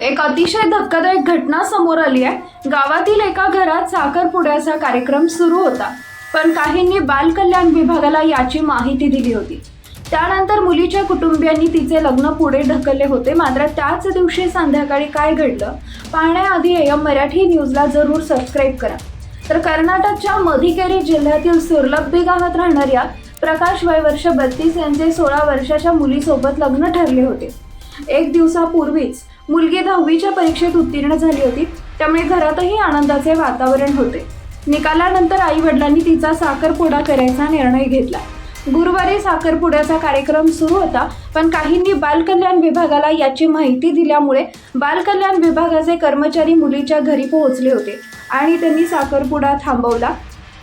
एक अतिशय धक्कादायक घटना समोर आली आहे. गावातील एका घरात साखरपुड्याचा कार्यक्रम सुरू होता. पण काहींनी बाल कल्याण विभागाला याची माहिती दिली होती. त्यानंतर मुलीच्या कुटुंबियांनी तिचे लग्न पुढे ढकलले होते. मात्र त्याच दिवशी संध्याकाळी काय घडलं? पाहण्याआधी एम मराठी न्यूजला जरूर सबस्क्राईब करा. तर कर्नाटकच्या मधिकेरी जिल्ह्यातील सुरलब्बी गावात राहणाऱ्या प्रकाश वयवर्ष बत्तीस यांचे सोळा वर्षाच्या मुलीसोबत लग्न ठरले होते. एक दिवसापूर्वीच मुलगी दहावीच्या परीक्षेत उत्तीर्ण झाली होती. त्यामुळे घरातही आनंदाचे वातावरण होते. निकालानंतर आई वडिलांनी तिचा साखरपुडा करायचा निर्णय घेतला. गुरुवारी साखरपुड्याचा कार्यक्रम सुरू होता पण काहींनी बालकल्याण विभागाला याची माहिती दिल्यामुळे बालकल्याण विभागाचे कर्मचारी मुलीच्या घरी पोहोचले होते आणि त्यांनी साखरपुडा थांबवला.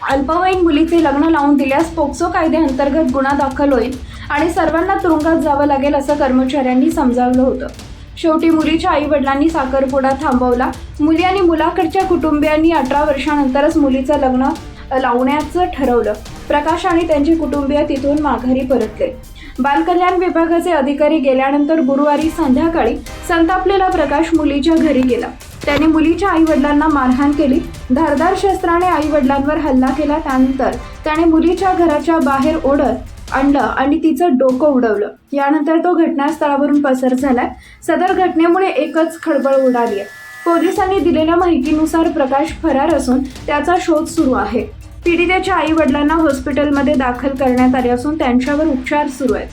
अल्पवयीन मुलीचे लग्न लावून दिल्यास पोक्सो कायद्याअंतर्गत गुन्हा दाखल होईल आणि सर्वांना तुरुंगात जावं लागेल असं कर्मचाऱ्यांनी समजावलं होतं. शेवटी मुलीच्या आई वडिलांनी साखरपुडा थांबवला. मुली आणि मुलाकडच्या कुटुंबियांनी अठरा वर्षानंतरच मुलीचं लग्न लावण्याचं ठरवलं. प्रकाश आणि त्यांचे कुटुंबीय तिथून माघारी परतले. बालकल्याण विभागाचे अधिकारी गेल्यानंतर गुरुवारी संध्याकाळी संतापलेला प्रकाश मुलीच्या घरी गेला. त्याने मुलीच्या आई वडिलांना मारहाण केली. धारदार शस्त्राने आई वडिलांवर हल्ला केला. त्यानंतर त्याने मुलीच्या घराच्या बाहेर ओढत आणलं आणि तिचं डोकं उडवलं. यानंतर तो घटनास्थळावरून पसार झालाय. सदर घटनेमुळे एकच खळबळ उडाली आहे. पोलिसांनी दिलेल्या माहितीनुसार प्रकाश फरार असून त्याचा शोध सुरू आहे. पीडितेच्या आई वडिलांना हॉस्पिटलमध्ये दाखल करण्यात आले असून त्यांच्यावर उपचार सुरू आहेत.